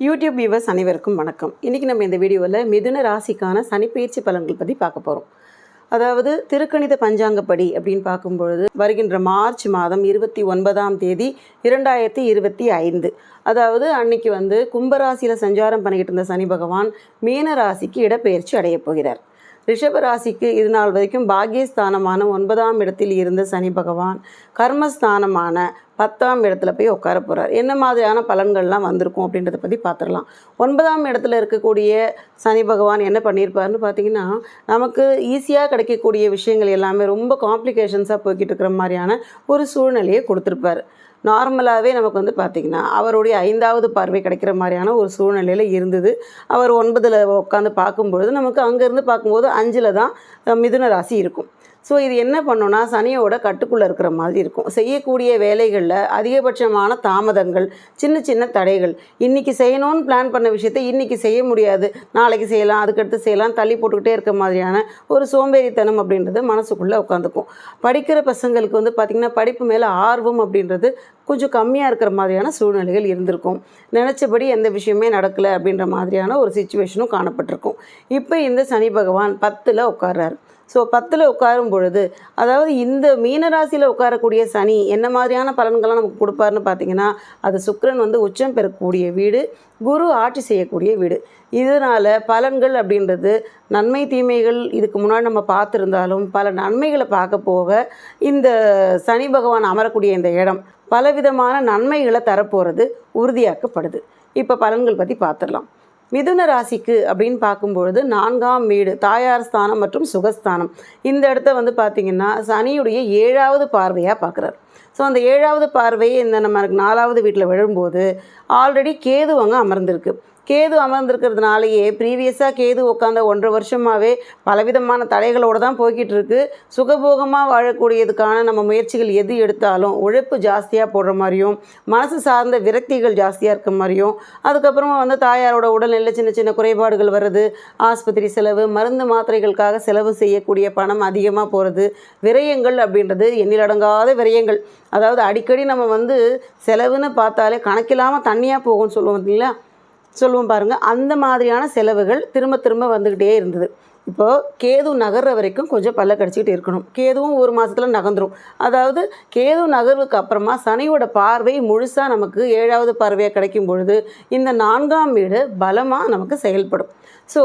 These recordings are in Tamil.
யூடியூப் வியூவர்ஸ் அனைவருக்கும் வணக்கம். இன்றைக்கி நம்ம இந்த வீடியோவில் மிதுன ராசிக்கான சனிப்பெயர்ச்சி பலன்கள் பற்றி பார்க்க போகிறோம் அதாவது திருக்கணித பஞ்சாங்கப்படி அப்படின்னு பார்க்கும்பொழுது வருகின்ற மார்ச் மாதம் இருபத்தி ஒன்பதாம் தேதி இரண்டாயிரத்தி இருபத்தி ஐந்து. அதாவது அன்னைக்கு வந்து கும்பராசியில் சஞ்சாரம் பண்ணிக்கிட்டு இருந்த சனி பகவான் மீன ராசிக்கு இடப்பெயர்ச்சி அடையப் போகிறார். ரிஷபராசிக்கு இது நாள் வரைக்கும் பாக்கியஸ்தானமான ஒன்பதாம் இடத்தில் இருந்த சனி பகவான் கர்மஸ்தானமான பத்தாம் இடத்துல போய் உட்கார போகிறார் என்ன மாதிரியான பலன்கள்லாம் வந்திருக்கும் அப்படின்றத பற்றி பார்த்துடலாம் ஒன்பதாம் இடத்துல இருக்கக்கூடிய சனி பகவான் என்ன பண்ணியிருப்பாருன்னு பார்த்தீங்கன்னா நமக்கு ஈஸியாக கிடைக்கக்கூடிய விஷயங்கள் எல்லாமே ரொம்ப காம்ப்ளிகேஷன்ஸாக போய்கிட்டு இருக்கிற மாதிரியான ஒரு சூழ்நிலையை கொடுத்துருப்பார். நார்மலாகவே நமக்கு வந்து பார்த்திங்கன்னா அவருடைய ஐந்தாவது பார்வை கிடைக்கிற மாதிரியான ஒரு சூழ்நிலையில் இருந்தது. அவர் ஒன்பதில் உட்காந்து பார்க்கும்பொழுது நமக்கு அங்கேருந்து பார்க்கும்போது அஞ்சில் தான் மிதுன ராசி இருக்கும். ஸோ இது என்ன பண்ணுன்னா சனியோட கட்டுக்குள்ளே இருக்கிற மாதிரி இருக்கும். செய்யக்கூடிய வேலைகளில் அதிகபட்சமான தாமதங்கள் சின்ன சின்ன தடைகள். இன்றைக்கி செய்யணும்னு பிளான் பண்ண விஷயத்தை இன்றைக்கி செய்ய முடியாது. நாளைக்கு செய்யலாம் அதுக்கடுத்து செய்யலாம் தள்ளி போட்டுக்கிட்டே இருக்க மாதிரியான ஒரு சோம்பேறித்தனம் அப்படின்றது மனசுக்குள்ளே உட்காந்துக்கும். படிக்கிற பசங்களுக்கு வந்து பார்த்திங்கன்னா படிப்பு மேலே ஆர்வம் அப்படின்றது கொஞ்சம் கம்மியாக இருக்கிற மாதிரியான சூழ்நிலைகள் இருந்திருக்கும். நினச்சபடி எந்த விஷயமே நடக்கலை அப்படின்ற மாதிரியான ஒரு சுச்சுவேஷனும் காணப்பட்டிருக்கும். இப்போ இந்த சனி பகவான் பத்தில் உட்கார்றாரு. ஸோ பத்தில் உட்காரும் பொழுது அதாவது இந்த மீனராசியில் உட்காரக்கூடிய சனி என்ன மாதிரியான பலன்கள்லாம் நமக்கு கொடுப்பாருன்னு பார்த்தீங்கன்னா அது சுக்கிரன் வந்து உச்சம் பெறக்கூடிய வீடு குரு ஆட்சி செய்யக்கூடிய வீடு. இதனால் பலன்கள் அப்படின்றது நன்மை தீமைகள் இதுக்கு முன்னாடி நம்ம பார்த்துருந்தாலும் பல நன்மைகளை பார்க்க போக இந்த சனி பகவான் அமரக்கூடிய இந்த இடம் பலவிதமான நன்மைகளை தரப்போகிறது உறுதியாக்கப்படுது. இப்போ பலன்கள் பற்றி பார்த்துடலாம். மிதுன ராசிக்கு அப்படின்னு பார்க்கும்பொழுது நான்காம் வீடு தாயார் ஸ்தானம் மற்றும் சுகஸ்தானம். இந்த இடத்த வந்து பார்த்திங்கன்னா சனியுடைய ஏழாவது பார்வையாக பார்க்குறாரு. ஸோ அந்த ஏழாவது பார்வை இந்த நம்ம நாலாவது வீட்டில் விழும்போது ஆல்ரெடி கேது அங்கே அமர்ந்திருக்கு. கேது அமர்ந்திருக்கிறதுனாலேயே ப்ரீவியஸாக கேது உட்காந்த ஒன்றரை வருஷமாகவே பலவிதமான தடைகளோடு தான் போய்கிட்டு இருக்கு சுகபோகமாக வாழக்கூடியதுக்கான நம்ம முயற்சிகள் எது எடுத்தாலும் உழைப்பு ஜாஸ்தியாக போடுற மாதிரியும் மனசு சார்ந்த விரக்திகள் ஜாஸ்தியாக இருக்க மாதிரியும் அதுக்கப்புறமா வந்து தாயாரோட உடல்நிலை சின்ன சின்ன குறைபாடுகள் வருது ஆஸ்பத்திரி செலவு மருந்து மாத்திரைகளுக்காக செலவு செய்யக்கூடிய பணம் அதிகமாக போகிறது விரயங்கள் அப்படின்றது எண்ணிலடங்காத விரயங்கள். அதாவது அடிக்கடி நம்ம வந்து செலவுன்னு பார்த்தாலே கணக்கில்லாமல் தண்ணியாக போகும்னு சொல்லுவோம் பார்த்தீங்களா சொல்லுவோம் பாருங்கள் அந்த மாதிரியான செலவுகள் திரும்ப திரும்ப வந்துக்கிட்டே இருந்தது. இப்போது கேது நகர்ற வரைக்கும் கொஞ்சம் பல்ல கடிச்சிக்கிட்டு இருக்கணும். கேதுவும் ஒரு மாதத்தில் நகர்ந்துடும் அதாவது கேது நகர்வுக்கு அப்புறமா சனியோட பார்வை முழுசாக நமக்கு ஏழாவது பார்வையாக கிடைக்கும் பொழுது இந்த நான்காம் வீடு பலமாக நமக்கு செயல்படும். ஸோ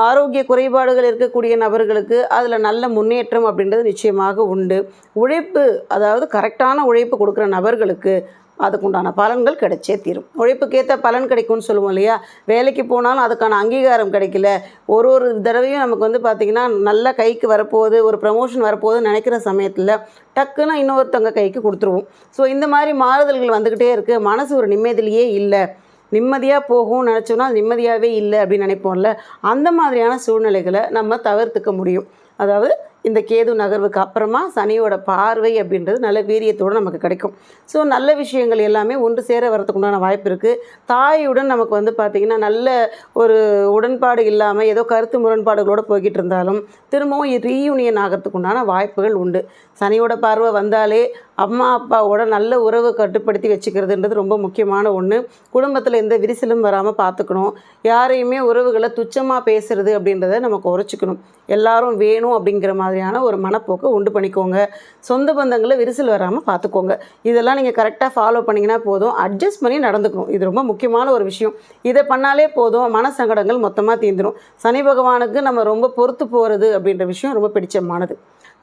ஆரோக்கிய குறைபாடுகள் இருக்கக்கூடிய நபர்களுக்கு அதில் நல்ல முன்னேற்றம் அப்படின்றது நிச்சயமாக உண்டு. உழைப்பு அதாவது கரெக்டான உழைப்பு கொடுக்குற நபர்களுக்கு அதுக்குண்டான பலன்கள் கிடைச்சே தீரும். உழைப்புக்கேற்ற பலன் கிடைக்கும்னு சொல்லுவோம் இல்லையா? வேலைக்கு போனாலும் அதுக்கான அங்கீகாரம் கிடைக்கல. ஒரு ஒரு தடவையும் நமக்கு வந்து பார்த்திங்கன்னா நல்ல கைக்கு வரப்போகுது ஒரு ப்ரமோஷன் வரப்போகுதுன்னு நினைக்கிற சமயத்தில் டக்குன்னு இன்னொருத்தவங்க கைக்கு கொடுத்துருவோம். ஸோ இந்த மாதிரி மாறுதல்கள் வந்துக்கிட்டே இருக்குது மனசு ஒரு நிம்மதியிலேயே இல்லை. நிம்மதியாக போகும் நினச்சோன்னா அது நிம்மதியாகவே இல்லை அப்படின்னு நினைப்போம்ல. அந்த மாதிரியான சூழ்நிலைகளை நம்ம தவிர்த்துக்க முடியும். அதாவது இந்த கேது நகர்வுக்கு அப்புறமா சனியோட பார்வை அப்படின்றது நல்ல வீரியத்தோடு நமக்கு கிடைக்கும். ஸோ நல்ல விஷயங்கள் எல்லாமே ஒன்று சேர வரதுக்கு உண்டான வாய்ப்பு இருக்குது தாயுடன் நமக்கு வந்து பார்த்திங்கன்னா நல்ல ஒரு உடன்பாடு இல்லாமல் ஏதோ கருத்து முரண்பாடுகளோடு போய்கிட்டு இருந்தாலும் திரும்பவும் ரீயூனியன் ஆகிறதுக்கு உண்டான வாய்ப்புகள் உண்டு. சனியோட பார்வை வந்தாலே அம்மா அப்பாவோட நல்ல உறவு கட்டுப்படுத்தி வச்சுக்கிறதுன்றது ரொம்ப முக்கியமான ஒன்று குடும்பத்தில் எந்த விரிசலும் வராமல் பார்த்துக்கணும் யாரையுமே உறவுகளை துச்சமாக பேசுறது அப்படின்றத நம்ம குறைச்சிக்கணும். எல்லாரும் வேணும் அப்படிங்கிற மாதிரி மாதிரியான ஒரு மனப்போக்கை உண்டு பண்ணிக்கோங்க. சொந்த பந்தங்களை விரிசல் வராமல் பார்த்துக்கோங்க இதெல்லாம் நீங்கள் கரெக்டாக ஃபாலோ பண்ணிங்கன்னா போதும். அட்ஜஸ்ட் பண்ணி நடந்துக்கணும். இது ரொம்ப முக்கியமான ஒரு விஷயம். இதை பண்ணாலே போதும். மன சங்கடங்கள் மொத்தமாக தீந்துடும் சனி பகவானுக்கு நம்ம ரொம்ப பொறுத்து போகிறது அப்படின்ற விஷயம் ரொம்ப பிடிச்சமானது.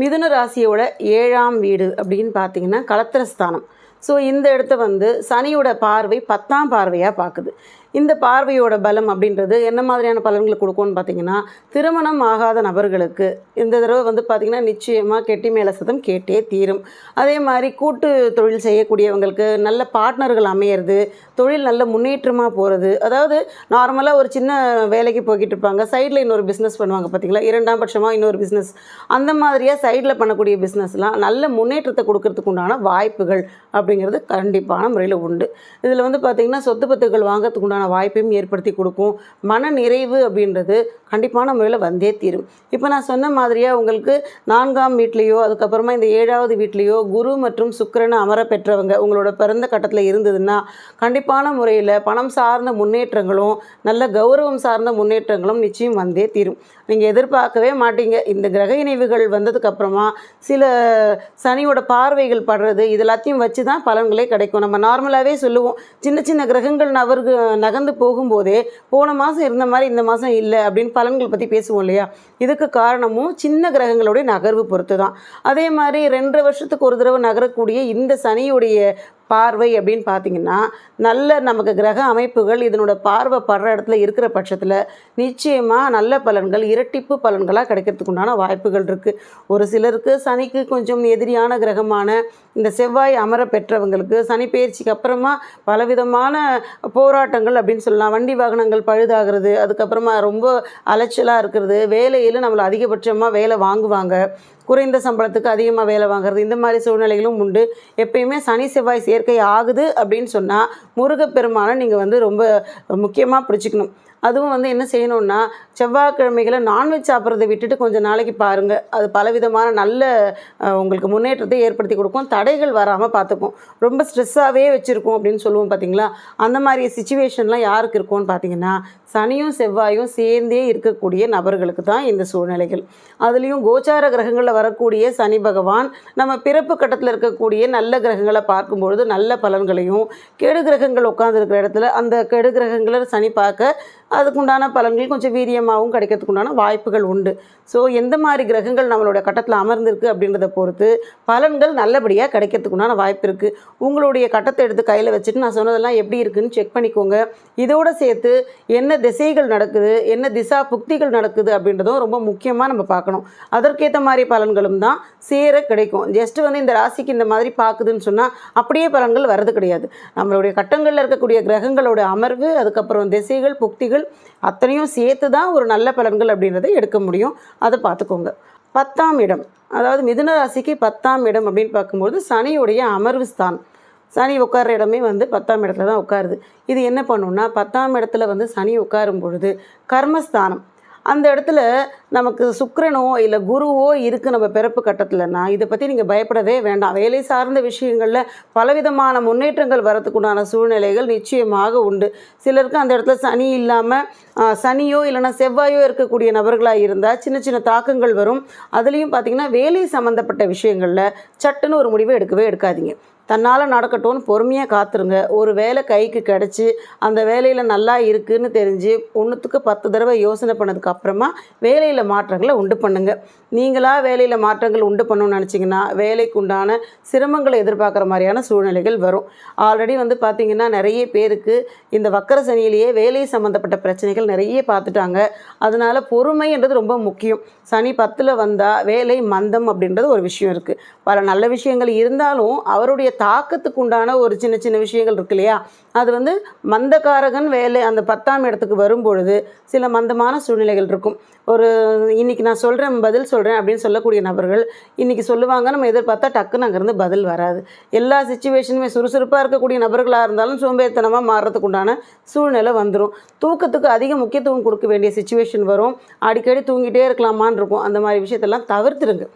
மிதுன ராசியோட ஏழாம் வீடு அப்படின்னு பார்த்தீங்கன்னா கலத்திரஸ்தானம் ஸோ இந்த இடத்த வந்து சனியோட பார்வை பத்தாம் பார்வையாக பார்க்குது இந்த பார்வையோட பலம் அப்படின்றது என்ன மாதிரியான பலன்களை கொடுக்கும்னு பார்த்தீங்கன்னா திருமணம் ஆகாத நபர்களுக்கு இந்த தடவை வந்து பார்த்திங்கன்னா நிச்சயமாக கெட்டி மேல சதம் கேட்டே தீரும். அதே மாதிரி கூட்டு தொழில் செய்யக்கூடியவங்களுக்கு நல்ல பார்ட்னர்கள் அமையிறது தொழில் நல்ல முன்னேற்றமாக போகிறது அதாவது நார்மலாக ஒரு சின்ன வேலைக்கு போய்கிட்டு இருப்பாங்க சைடில் இன்னொரு பிஸ்னஸ் பண்ணுவாங்க பார்த்தீங்களா? இரண்டாம் பட்சமாக இன்னொரு பிஸ்னஸ் அந்த மாதிரியாக சைடில் பண்ணக்கூடிய பிஸ்னஸ்லாம் நல்ல முன்னேற்றத்தை கொடுக்கறதுக்கு உண்டான வாய்ப்புகள் அப்படிங்கிறது கண்டிப்பான முறையில் உண்டு. இதில் வந்து பார்த்திங்கன்னா சொத்து பத்துக்கள் வாங்கிறதுக்கு உண்டான அதுக்கான வாய்ப்பையும் ஏற்படுத்தி கொடுக்கும். மன நிறைவு அப்படின்றது கண்டிப்பான முறையில் வந்தே தீரும். இப்போ நான் சொன்ன மாதிரியாக உங்களுக்கு நான்காம் வீட்லேயோ அதுக்கப்புறமா இந்த ஏழாவது வீட்லேயோ குரு மற்றும் சுக்கிரன் அமர பெற்றவங்க உங்களோட பிறந்த கட்டத்தில் இருந்ததுன்னா கண்டிப்பான முறையில் பணம் சார்ந்த முன்னேற்றங்களும் நல்ல கௌரவம் சார்ந்த முன்னேற்றங்களும் நிச்சயம் வந்தே தீரும். நீங்கள் எதிர்பார்க்கவே மாட்டீங்க. இந்த கிரக இணைவுகள் வந்ததுக்கப்புறமா சில சனியோட பார்வைகள் படுறது இது எல்லாத்தையும் வச்சு தான் பலன்களே கிடைக்கும். நம்ம நார்மலாகவே சொல்லுவோம். சின்ன சின்ன கிரகங்கள் நவர்கள் நகர்ந்து போகும்போதே போன மாதம் இருந்த மாதிரி இந்த மாதம் இல்லை அப்படின்னு பலன்கள் பற்றி பேசுவோம் இல்லையா? இதுக்கு காரணமும் சின்ன கிரகங்களுடைய நகர்வு பொறுத்து தான் அதே மாதிரி ரெண்டரை வருஷத்துக்கு ஒரு தடவை நகரக்கூடிய இந்த சனியுடைய பார்வை அப்படின்னு பார்த்தீங்கன்னா நல்ல நமக்கு கிரக அமைப்புகள் இதனோட பார்வை படுற இடத்துல இருக்கிற பட்சத்தில் நிச்சயமாக நல்ல பலன்கள் இரட்டிப்பு பலன்களாக கிடைக்கிறதுக்கு உண்டான வாய்ப்புகள் இருக்குது ஒரு சிலருக்கு சனிக்கு கொஞ்சம் எதிரியான கிரகமான இந்த செவ்வாய் அமர பெற்றவங்களுக்கு சனி பயிற்சிக்கு அப்புறமா பலவிதமான போராட்டங்கள் அப்படின்னு சொல்லலாம். வண்டி வாகனங்கள் பழுதாகிறது அதுக்கப்புறமா ரொம்ப அலைச்சலாக இருக்கிறது வேலையில் நம்மளை அதிகபட்சமாக வேலை வாங்குவாங்க. குறைந்த சம்பளத்துக்கு அதிகமாக வேலை வாங்குறது இந்த மாதிரி சூழ்நிலைகளும் உண்டு. எப்பயுமே சனி செவ்வாய் சேர்க்கை ஆகுது அப்படின்னு சொன்னால் முருகப்பெருமானை நீங்கள் வந்து ரொம்ப முக்கியமாக பிடிச்சிக்கணும். அதுவும் வந்து என்ன செய்யணும்னா செவ்வாய்க்கிழமைகளை நான்வெஜ் சாப்பிட்றதை விட்டுட்டு கொஞ்சம் நாளைக்கு பாருங்கள் அது பலவிதமான நல்ல உங்களுக்கு முன்னேற்றத்தை ஏற்படுத்தி கொடுக்கும். தடைகள் வராமல் பார்த்துக்கும். ரொம்ப ஸ்ட்ரெஸ்ஸாகவே வச்சுருக்கோம் அப்படின்னு சொல்லுவோம் பார்த்தீங்களா அந்த மாதிரி சுச்சுவேஷன்லாம் யாருக்கு இருக்கும்னு பார்த்தீங்கன்னா சனியும் செவ்வாயும் சேர்ந்தே இருக்கக்கூடிய நபர்களுக்கு தான் இந்த சூழ்நிலைகள். அதுலேயும் கோச்சார கிரகங்களில் வரக்கூடிய சனி பகவான் நம்ம பிறப்பு கட்டத்தில் இருக்கக்கூடிய நல்ல கிரகங்களை பார்க்கும்பொழுது நல்ல பலன்களையும் கெடு கிரகங்கள் உட்காந்துருக்கிற இடத்துல அந்த கெடு கிரகங்களை சனி பார்க்க அதுக்குண்டான பலன்கள் கொஞ்சம் வீரியமாகவும் கிடைக்கிறதுக்குண்டான வாய்ப்புகள் உண்டு. ஸோ எந்த மாதிரி கிரகங்கள் நம்மளோட கட்டத்தில் அமர்ந்திருக்கு அப்படின்றத பொறுத்து பலன்கள் நல்லபடியாக கிடைக்கிறதுக்குண்டான வாய்ப்பு இருக்குது உங்களுடைய கட்டத்தை எடுத்து கையில் வச்சுட்டு நான் சொன்னதெல்லாம் எப்படி இருக்குன்னு செக் பண்ணிக்கோங்க. இதோடு சேர்த்து என்ன திசைகள் நடக்குது என்ன திசா புக்திகள் நடக்குது அப்படின்றதும் ரொம்ப முக்கியமாக நம்ம பார்க்கணும். அதற்கேற்ற மாதிரி பலன்களும் தான் சேர கிடைக்கும். ஜஸ்ட்டு வந்து இந்த ராசிக்கு இந்த மாதிரி பார்க்குதுன்னு சொன்னால் அப்படியே பலன்கள் வர்றது கிடையாது. நம்மளுடைய கட்டங்களில் இருக்கக்கூடிய கிரகங்களோட அமர்வு அதுக்கப்புறம் திசைகள் புக்திகள் அத்தனையும் சேர்த்து தான் ஒரு நல்ல பலன்கள் அப்படின்றத எடுக்க முடியும். அதை பார்த்துக்கோங்க. பத்தாம் இடம். அதாவது மிதுன ராசிக்கு பத்தாம் இடம் அப்படின்னு பார்க்கும்போது சனியுடைய அமர்வு ஸ்தானம் சனி உட்கார்ற இடமே வந்து பத்தாம் இடத்துல தான் உட்காருது. இது என்ன பண்ணுன்னா பத்தாம் இடத்துல வந்து சனி உட்காரும் பொழுது கர்மஸ்தானம் அந்த இடத்துல நமக்கு சுக்கரனோ இல்லை குருவோ இருக்குது நம்ம பிறப்பு கட்டத்தில்னா இதை பற்றி நீங்கள் பயப்படவே வேண்டாம். வேலை சார்ந்த விஷயங்களில் பலவிதமான முன்னேற்றங்கள் வரத்துக்குண்டான சூழ்நிலைகள் நிச்சயமாக உண்டு. சிலருக்கு அந்த இடத்துல சனி இல்லாமல் சனியோ இல்லைன்னா செவ்வாயோ இருக்கக்கூடிய நபர்களாக இருந்தால் சின்ன சின்ன தாக்கங்கள் வரும். அதுலேயும் பார்த்திங்கன்னா வேலை சம்மந்தப்பட்ட விஷயங்களில் சட்டுன்னு ஒரு முடிவை எடுக்கவே எடுக்காதீங்க. தன்னால் நடக்கட்டும்னு பொறுமையாக காத்துருங்க. ஒரு வேலை கைக்கு கிடச்சி அந்த வேலையில் நல்லா இருக்குன்னு தெரிஞ்சு ஒன்றுத்துக்கு பத்து தடவை யோசனை பண்ணதுக்கப்புறமா வேலையில் மாற்றங்களை உண்டு பண்ணுங்கள் நீங்களாக வேலையில் மாற்றங்கள் உண்டு பண்ணணும்னு நினச்சிங்கன்னா வேலைக்கு உண்டான சிரமங்களை எதிர்பார்க்குற மாதிரியான சூழ்நிலைகள் வரும். ஆல்ரெடி வந்து பார்த்திங்கன்னா நிறைய பேருக்கு இந்த வக்கர சனியிலேயே வேலை சம்மந்தப்பட்ட பிரச்சனைகள் நிறைய பார்த்துட்டாங்க. அதனால் பொறுமைன்றது ரொம்ப முக்கியம். சனி பத்தில் வந்தால் வேலை மந்தம் அப்படின்றது ஒரு விஷயம் இருக்குது பல நல்ல விஷயங்கள் இருந்தாலும் அவருடைய தாக்கத்துக்கு உண்டான ஒரு சின்ன சின்ன விஷயங்கள் இருக்கு இல்லையா? அது வந்து மந்தகாரகன் வேலை அந்த பத்தாம் இடத்துக்கு வரும்பொழுது சில மந்தமான சூழ்நிலைகள் இருக்கும். ஒரு இன்னைக்கு நான் சொல்கிறேன் பதில் சொல்கிறேன் அப்படின்னு சொல்லக்கூடிய நபர்கள் இன்றைக்கி சொல்லுவாங்க நம்ம எதிர்பார்த்தா டக்குன்னு அங்கேருந்து பதில் வராது. எல்லா சுச்சுவேஷனுமே சுறுசுறுப்பாக இருக்கக்கூடிய நபர்களாக இருந்தாலும் சோம்பேறித்தனமாக மாறுறதுக்கு உண்டான சூழ்நிலை வந்துடும் தூக்கத்துக்கு அதிக முக்கியத்துவம் கொடுக்க வேண்டிய சுச்சுவேஷன் வரும். அடிக்கடி தூங்கிட்டே இருக்கலாமான்னு இருக்கும். அந்த மாதிரி விஷயத்தெல்லாம் தவிர்த்துருங்க.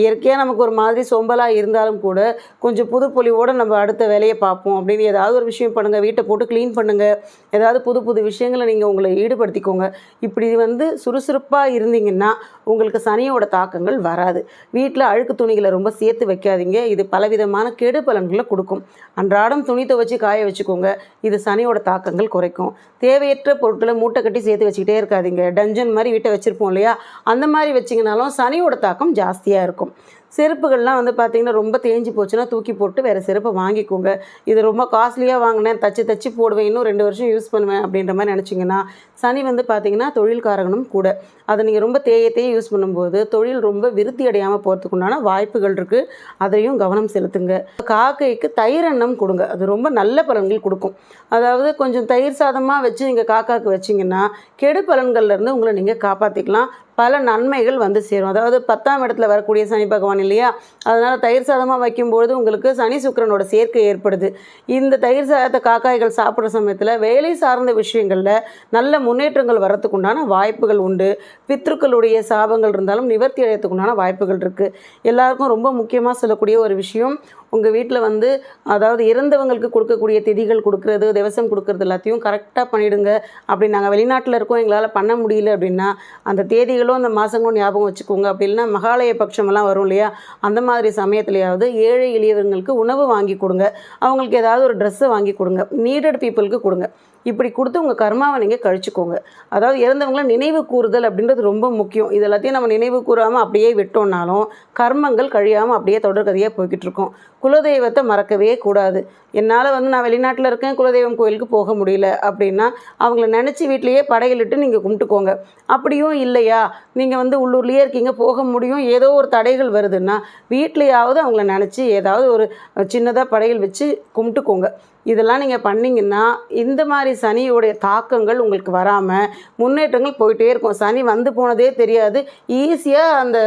இயற்கையாக நமக்கு ஒரு மாதிரி சொம்பலாக இருந்தாலும் கூட கொஞ்சம் புது பொலிவோடு நம்ம அடுத்த வேலையை பார்ப்போம் அப்படின்னு ஏதாவது ஒரு விஷயம் பண்ணுங்கள் வீட்டை போட்டு க்ளீன் பண்ணுங்கள் ஏதாவது புது புது விஷயங்களை நீங்கள் உங்களை ஈடுபடுத்திக்கோங்க. இப்படி வந்து சுறுசுறுப்பாக இருந்தீங்கன்னா உங்களுக்கு சனியோட தாக்கங்கள் வராது. வீட்டில் அழுக்கு துணிகளை ரொம்ப சேர்த்து வைக்காதீங்க. இது பலவிதமான கெடு பலன்களை கொடுக்கும். அன்றாடம் துணி துவைச்சி காய வச்சுக்கோங்க. இது சனியோட தாக்கங்கள் குறைக்கும். தேவையற்ற பொருட்களை மூட்டை கட்டி சேர்த்து வச்சுக்கிட்டே இருக்காதீங்க. டஞ்சன் மாதிரி வீட்டை வச்சுருப்போம் இல்லையா? அந்த மாதிரி வச்சிங்கனாலும் சனியோட தாக்கம் ஜாஸ்தியாக இருக்கும். இருக்கும் செருப்புகள்லாம் வந்து பார்த்திங்கன்னா ரொம்ப தேஞ்சு போச்சுன்னா தூக்கி போட்டு வேறு செருப்பை வாங்கிக்கோங்க. இது ரொம்ப காஸ்ட்லியாக வாங்கினேன் தச்சு தச்சு போடுவேன் இன்னும் ரெண்டு வருஷம் யூஸ் பண்ணுவேன் அப்படின்ற மாதிரி நினச்சிங்கன்னா சனி வந்து பார்த்திங்கன்னா தொழில்காரகனும் கூட. அதை நீங்கள் ரொம்ப தேய தேய யூஸ் பண்ணும்போது தொழில் ரொம்ப விருத்தி அடையாமல் போகிறதுக்குண்டான வாய்ப்புகள் இருக்குது அதையும் கவனம் செலுத்துங்க. காக்கைக்கு தயிர் எண்ணம் கொடுங்க. அது ரொம்ப நல்ல பலன்கள் கொடுக்கும். அதாவது கொஞ்சம் தயிர் சாதமாக வச்சு நீங்கள் காக்காக்கு வச்சிங்கன்னா கெடு பலன்கள்லேருந்து உங்களை நீங்கள் காப்பாற்றிக்கலாம் பல நன்மைகள் வந்து சேரும். அதாவது பத்தாம் இடத்துல வரக்கூடிய சனி பகவான் இல்லையா? அதனால் தயிர் சாதமாக வைக்கும்பொழுது உங்களுக்கு சனி சுக்கிரனோட சேர்க்கை ஏற்படுது. இந்த தயிர் சாதத்தை காக்காய்கள் சாப்பிட்ற சமயத்தில் வேலை சார்ந்த விஷயங்களில் நல்ல முன்னேற்றங்கள் வரத்துக்குண்டான வாய்ப்புகள் உண்டு. பித்ருக்களுடைய சாபங்கள் இருந்தாலும் நிவர்த்தி அடையத்துக்குண்டான வாய்ப்புகள் இருக்குது எல்லாருக்கும் ரொம்ப முக்கியமாக சொல்லக்கூடிய ஒரு விஷயம் உங்கள் வீட்டில் வந்து அதாவது இறந்தவங்களுக்கு கொடுக்கக்கூடிய திதிகள் கொடுக்கறது திவசம் கொடுக்கறது எல்லாத்தையும் கரெக்டாக பண்ணிவிடுங்க அப்படி நாங்கள் வெளிநாட்டில் இருக்கோம் எங்களால் பண்ண முடியல அப்படின்னா அந்த தேதிகளும் அந்த மாதங்களும் ஞாபகம் வச்சுக்கோங்க. அப்படி இல்லைன்னா மகாலய பட்சமெல்லாம் வரும் இல்லையா? அந்த மாதிரி சமயத்துலையாவது ஏழை எளியவங்களுக்கு உணவு வாங்கி கொடுங்க. அவங்களுக்கு ஏதாவது ஒரு ட்ரெஸ்ஸை வாங்கி கொடுங்க. நீடட் பீப்புளுக்கு கொடுங்க. இப்படி கொடுத்து உங்கள் கர்மாவை நீங்கள் கழிச்சுக்கோங்க. அதாவது இறந்தவங்கள நினைவு கூறுதல் அப்படின்றது ரொம்ப முக்கியம். இது எல்லாத்தையும் நம்ம நினைவு கூறாமல் அப்படியே விட்டோம்னாலும் கர்மங்கள் கழியாமல் அப்படியே தொடர்கதையாக போய்கிட்டு இருக்கோம். குலதெய்வத்தை மறக்கவே கூடாது. என்னால் வந்து நான் வெளிநாட்டில் இருக்கேன் குலதெய்வம் கோயிலுக்கு போக முடியல அப்படின்னா அவங்கள நினச்சி வீட்லேயே படையலிட்டு நீங்கள் கும்பிட்டுக்கோங்க. அப்படியும் இல்லையா? நீங்கள் வந்து உள்ளூர்லேயே இருக்கீங்க போக முடியும் ஏதோ ஒரு தடைகள் வருதுன்னா வீட்லேயாவது அவங்கள நினச்சி ஏதாவது ஒரு சின்னதாக படையல் வச்சு கும்பிட்டுக்கோங்க. இதெல்லாம் நீங்கள் பண்ணிங்கன்னா இந்த மாதிரி சனியுடைய தாக்கங்கள் உங்களுக்கு வராமல் முன்னேற்றங்கள் போயிட்டே இருக்கும். சனி வந்து போனதே தெரியாது. ஈஸியாக அந்த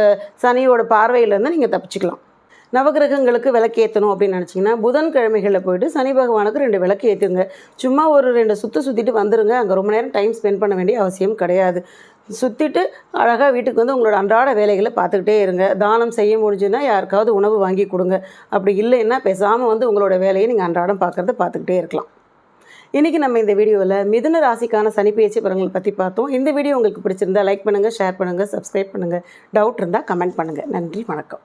சனியோட பார்வையிலேருந்து நீங்கள் தப்பிச்சுக்கலாம். நவகிரகங்களுக்கு விளக்கு ஏற்றணும் அப்படின்னு நினச்சிங்கன்னா புதன்கிழமைகளில் போயிட்டு சனி பகவானுக்கு ரெண்டு விளக்கு ஏற்றுங்க சும்மா ஒரு ரெண்டு சுற்று சுற்றிட்டு வந்துடுங்க அங்கே ரொம்ப நேரம் டைம் ஸ்பெண்ட் பண்ண வேண்டிய அவசியம் கிடையாது. சுற்றிட்டு அழகாக வீட்டுக்கு வந்து உங்களோட அன்றாட வேலைகளை பார்த்துக்கிட்டே இருங்க. தானம் செய்ய முடிஞ்சுன்னா யாருக்காவது உணவு வாங்கி கொடுங்க. அப்படி இல்லைன்னா பேசாமல் வந்து உங்களோட வேலையை நீங்கள் அன்றாடம் பார்க்குறத பார்த்துக்கிட்டே இருக்கலாம். இன்றைக்கி நம்ம இந்த வீடியோவில் மிதுன ராசிக்கான சனி பேச்சு பலன்களை பற்றி பார்த்தோம். இந்த வீடியோ உங்களுக்கு பிடிச்சிருந்தா லைக் பண்ணுங்கள் ஷேர் பண்ணுங்கள் சப்ஸ்கிரைப் பண்ணுங்கள் டவுட் இருந்தால் கமெண்ட் பண்ணுங்கள் நன்றி வணக்கம்.